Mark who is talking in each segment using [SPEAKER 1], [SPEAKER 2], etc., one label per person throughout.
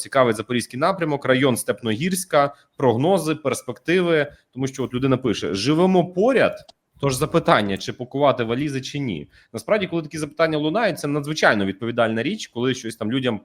[SPEAKER 1] цікавить запорізький напрямок, район Степногірська, прогнози, перспективи. Тому що от людина пише: живемо поряд. Тож запитання, чи пакувати валізи, чи ні. Насправді, коли такі запитання лунають, це надзвичайно відповідальна річ, коли щось там людям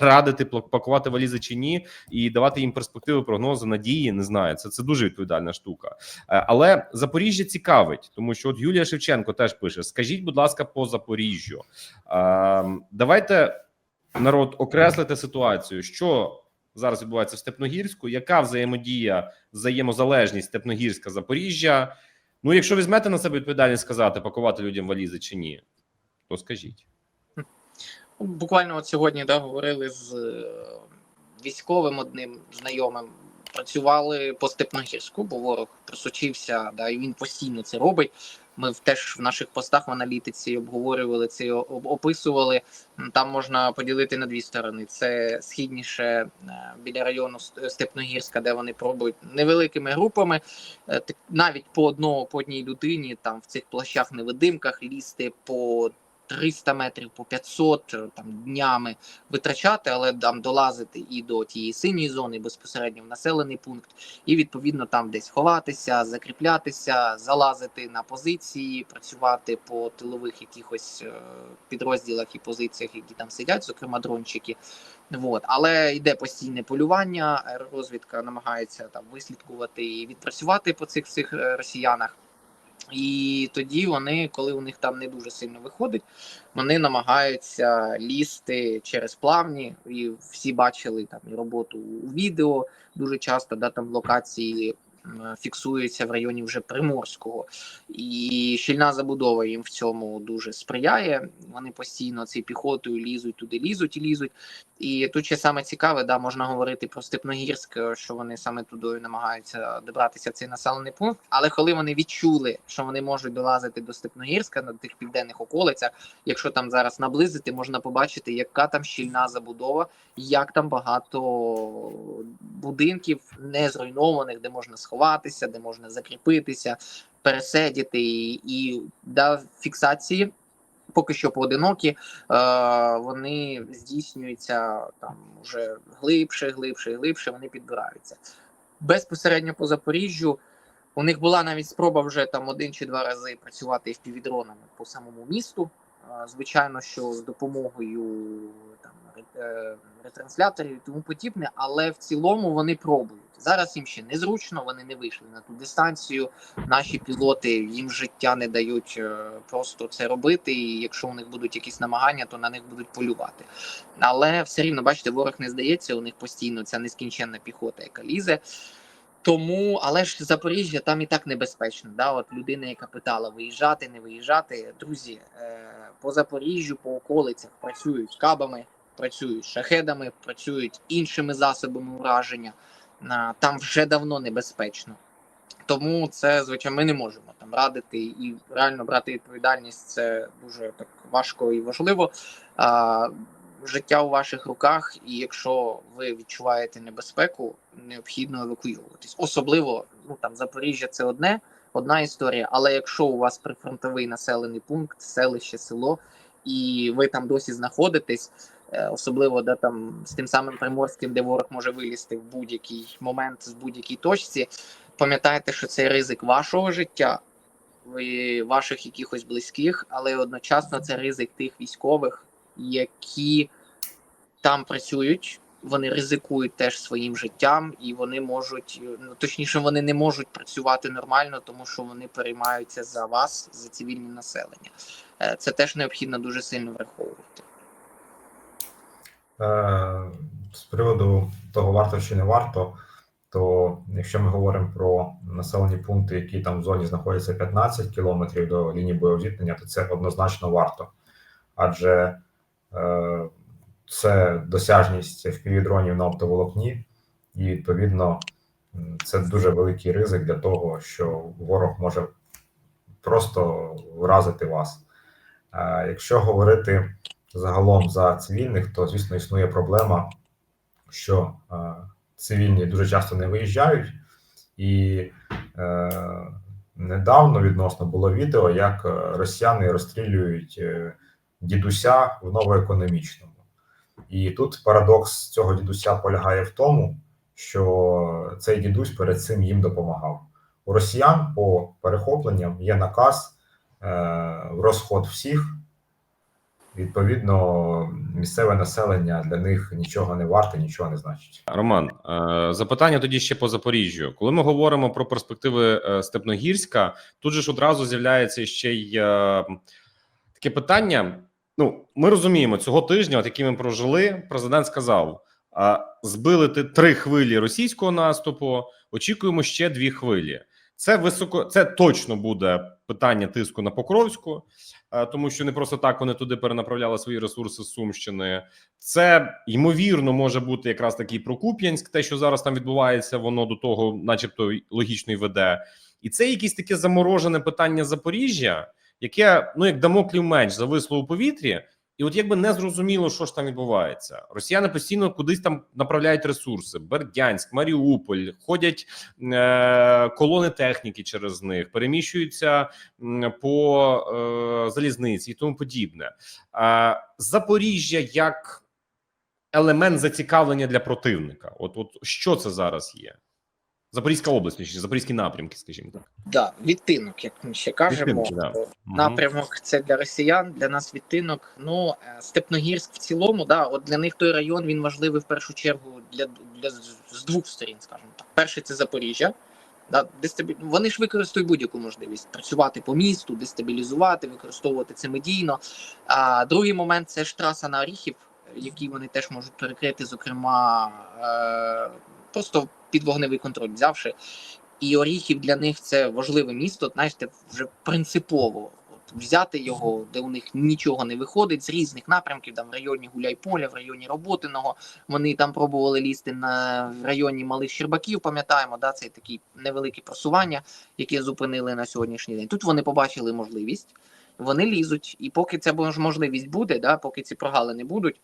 [SPEAKER 1] радити пакувати валізи чи ні, і давати їм перспективи, прогнози, надії. Не знаю. Це це дуже відповідальна штука. Е, Але Запоріжжя цікавить, тому що от Юлія Шевченко теж пише: скажіть, будь ласка, по Запоріжжю. Е, Давайте народ окреслити ситуацію, що зараз відбувається в Степногірську, яка взаємодія, взаємозалежність Степногірська Запоріжжя. Ну, якщо візьмете на себе відповідальність сказати, пакувати людям валізи чи ні, то скажіть.
[SPEAKER 2] Ну, Буквально от сьогодні да, говорили з е, військовим одним знайомим. Працювали по Степногірську, бо ворог присучився, да, і він постійно це робить. Ми теж в наших постах в аналітиці обговорювали це, описували. Там можна поділити на дві сторони: це східніше е, біля району Ст- Степногірська, де вони пробують невеликими групами, е, навіть по одного по одній людині, там в цих плащах невидимках лізти по 300 метрів, по 500 е, там днями витрачати, але там долазити і до тієї синьої зони, безпосередньо в населений пункт, і відповідно там десь ховатися, закріплятися, залазити на позиції, працювати по тилових якихось е, підрозділах і позиціях, які там сидять, зокрема дрончики. Вот. Але йде постійне полювання, аеророзвідка намагається там вислідкувати і відпрацювати по цих всіх е, росіянах. І тоді вони, коли у них там не дуже сильно виходить, вони намагаються лізти через плавні. І всі бачили там і роботу у відео дуже часто, да, там локації м, фіксуються в районі вже Приморського. І щільна забудова їм в цьому дуже сприяє. Вони постійно цією піхотою лізуть туди, лізуть і лізуть. І тут ще саме цікаве, да, можна говорити про Степногірськ, що вони саме туди намагаються добратися цей населений пункт. Але коли вони відчули, що вони можуть долазити до Степногірська на тих південних околицях, якщо там зараз наблизити, можна побачити, яка там щільна забудова, як там багато будинків не зруйнованих, де можна сховатися, де можна закріпитися, пересидіти і, і да, фіксації. Поки що поодинокі, е, вони здійснюються там уже глибше, глибше, глибше. Вони підбираються безпосередньо по Запоріжжю. У них була навіть спроба вже там один чи два рази працювати впівдронами по самому місту. Е, Звичайно, що з допомогою там е, ретрансляторів і тому подібне, але в цілому вони пробують. Зараз їм ще незручно, вони не вийшли на ту дистанцію. Наші пілоти їм життя не дають е, просто це робити. І якщо у них будуть якісь намагання, то на них будуть полювати. Але все рівно, бачите, ворог не здається. У них постійно ця нескінченна піхота, яка лізе. Тому, але ж Запоріжжя там і так небезпечно. Да? От людина, яка питала виїжджати, не виїжджати. Друзі, е, по Запоріжжю, по околицях працюють кабами, працюють шахедами, працюють іншими засобами ураження. Там вже давно небезпечно. Тому це, звичайно, ми не можемо там радити і реально брати відповідальність. Це дуже так важко і важливо. А, життя у ваших руках, і якщо ви відчуваєте небезпеку, необхідно евакуюватись. Особливо ну там Запоріжжя це одне, одна історія. Але якщо у вас прифронтовий населений пункт, селище, село, і ви там досі знаходитесь, особливо де там з тим самим приморським, де ворог може вилізти в будь-який момент з будь-якій точці, пам'ятайте, що це ризик вашого життя. Ваших якихось близьких, але одночасно це ризик тих військових, які там працюють, вони ризикують теж своїм життям, і вони можуть, ну точніше, вони не можуть працювати нормально, тому що вони переймаються за вас, за цивільне населення. Е, Це теж необхідно дуже сильно враховувати.
[SPEAKER 3] Е, З приводу того, варто чи не варто, то якщо ми говоримо про населені пункти, які там в зоні знаходяться 15 кілометрів до лінії бойового зіткнення, то це однозначно варто. Адже е, це досяжність впівдронів на оптоволокні, і відповідно це дуже великий ризик для того, що ворог може просто вразити вас. Е, Якщо говорити загалом за цивільних, то звісно існує проблема, що е, цивільні дуже часто не виїжджають, і е, недавно відносно було відео, як е, росіяни розстрілюють е, дідуся в новоекономічному. І тут парадокс цього дідуся полягає в тому, що цей дідусь перед цим їм допомагав. У росіян по перехопленням є наказ е, розход всіх. Відповідно, місцеве населення для них нічого не варте, нічого не значить.
[SPEAKER 1] Роман, е, запитання тоді ще по Запоріжжю. Коли ми говоримо про перспективи е, Степногірська, тут же ж одразу з'являється ще й е, таке питання. Ну, ми розуміємо, цього тижня, от який ми прожили, президент сказав: збили три хвилі російського наступу. Очікуємо ще дві хвилі. Це високо, це точно буде питання тиску на Покровську, тому що не просто так вони туди перенаправляли свої ресурси з Сумщини. Це ймовірно може бути якраз такий Прокуп'янськ, те, що зараз там відбувається, воно до того, начебто, логічно й веде. І це якесь таке заморожене питання Запоріжжя, яке ну як дамоклів меч зависло у повітрі, і от якби не зрозуміло, що ж там відбувається. Росіяни постійно кудись там направляють ресурси: Бердянськ, Маріуполь, ходять е- колони техніки через них, переміщуються по е- залізниці і тому подібне. Е- Запоріжжя як елемент зацікавлення для противника. От, от що це зараз є? Запорізька область, точніше, запорізькі напрямки, скажімо так.
[SPEAKER 2] Да, відтинок, як ми ще кажемо.
[SPEAKER 1] Відтинки, да.
[SPEAKER 2] Напрямок це для росіян, для нас відтинок. Ну е, Степногірськ в цілому, да, от для них той район він важливий в першу чергу для, для з двох сторін, скажімо так. Перший це Запоріжжя. Да, дестабіль... Вони ж використовують будь-яку можливість працювати по місту, дестабілізувати, використовувати це медійно. А другий момент це ж траса на Оріхів, який вони теж можуть перекрити, зокрема, е... просто під вогневий контроль взявши. І Оріхів для них це важливе місто, знаєте, вже принципово от, взяти його, де у них нічого не виходить з різних напрямків, там в районі Гуляйполя, в районі Роботиного. Вони там пробували лізти на в районі Малих Щербаків, пам'ятаємо, да, це такі невеликі просування, які зупинили на сьогоднішній день. Тут вони побачили можливість, вони лізуть, і поки ця можливість буде, да, поки ці прогалини будуть.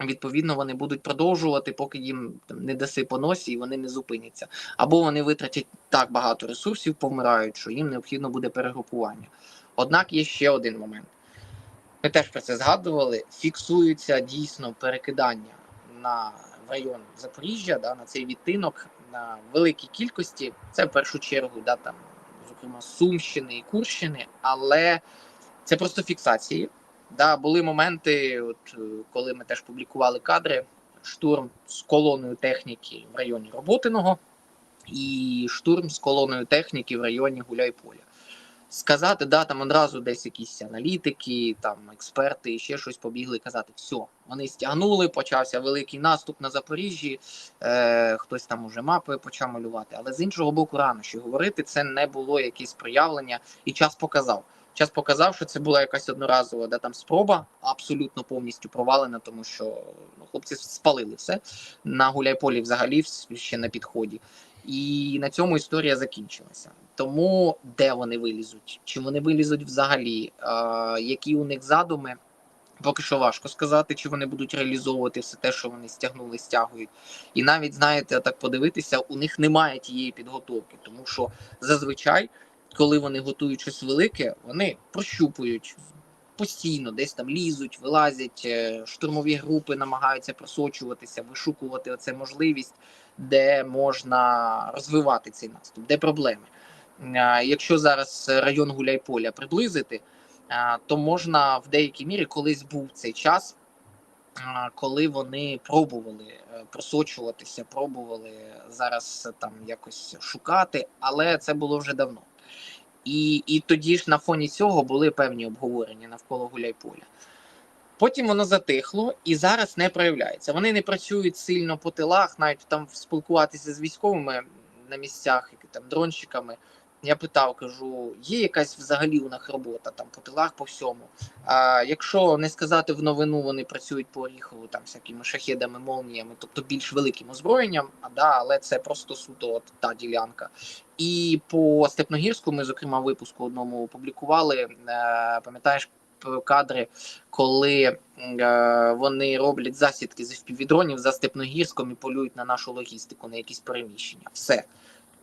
[SPEAKER 2] Відповідно, вони будуть продовжувати, поки їм там не даси по носі, і вони не зупиняться. Або вони витратять так багато ресурсів, помирають, що їм необхідно буде перегрупування. Однак є ще один момент. Ми теж про це згадували. Фіксується дійсно перекидання на в район Запоріжжя, да, на цей відтинок на великій кількості. Це в першу чергу, да, там, зокрема, Сумщини і Курщини, але це просто фіксації. Да, були моменти, от е, коли ми теж публікували кадри, штурм з колоною техніки в районі Роботиного і штурм з колоною техніки в районі Гуляйполя. Сказати, да, там одразу десь якісь аналітики, там експерти і ще щось побігли казати, все, вони стягнули, почався великий наступ на Запоріжжі, е, хтось там уже мапи почав малювати. Але з іншого боку, рано що говорити, це не було якесь проявлення, і час показав. Час показав, що це була якась одноразова да, там спроба, абсолютно повністю провалена, тому що ну, хлопці спалили все на Гуляйполі взагалі ще на підході. І на цьому історія закінчилася. Тому де вони вилізуть? Чи вони вилізуть взагалі? А, які у них задуми? Поки що важко сказати, чи вони будуть реалізовувати все те, що вони стягнули, стягують. І навіть знаєте, так подивитися, у них немає тієї підготовки, тому що зазвичай коли вони готують щось велике, вони прощупують постійно, десь там лізуть, вилазять, е, штурмові групи намагаються просочуватися, вишукувати оце можливість, де можна розвивати цей наступ, де проблеми. Якщо зараз район Гуляйполя приблизити, то можна в деякій мірі колись був цей час. Коли вони пробували е, просочуватися, пробували зараз там якось шукати, але це було вже давно. І, і тоді ж на фоні цього були певні обговорення навколо Гуляйполя. Потім воно затихло і зараз не проявляється. Вони не працюють сильно по тилах, навіть там спілкуватися з військовими на місцях, які там дронщиками. Я питав, кажу, є якась взагалі у них робота там по тилах, по всьому. А якщо не сказати в новину, вони працюють по Оріхову, там всякими шахедами, молніями, тобто більш великим озброєнням, а да, але це просто суто от та ділянка. І по Степногірську ми, зокрема, випуску одному опублікували. Е, пам'ятаєш кадри, коли е, вони роблять засідки з впівдронів за Степногірськом і полюють на нашу логістику, на якісь переміщення. Все.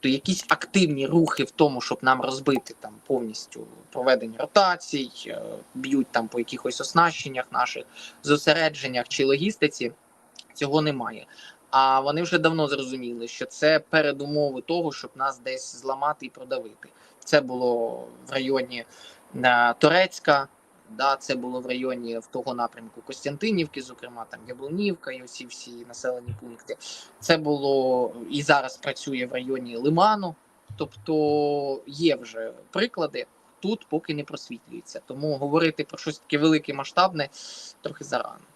[SPEAKER 2] То якісь активні рухи в тому, щоб нам розбити там повністю проведення ротацій, е, б'ють там по якихось оснащеннях наших зосередженнях чи логістиці, цього немає. А вони вже давно зрозуміли, що це передумови того, щоб нас десь зламати і продавити. Це було в районі е, Торецька, да, це було в районі в того напрямку Костянтинівки, зокрема там Яблунівка і усі всі населені пункти. Це було і зараз працює в районі Лиману. Тобто є вже приклади. Тут поки не просвітлюється. Тому говорити про щось таке велике масштабне трохи зарано.